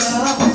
제가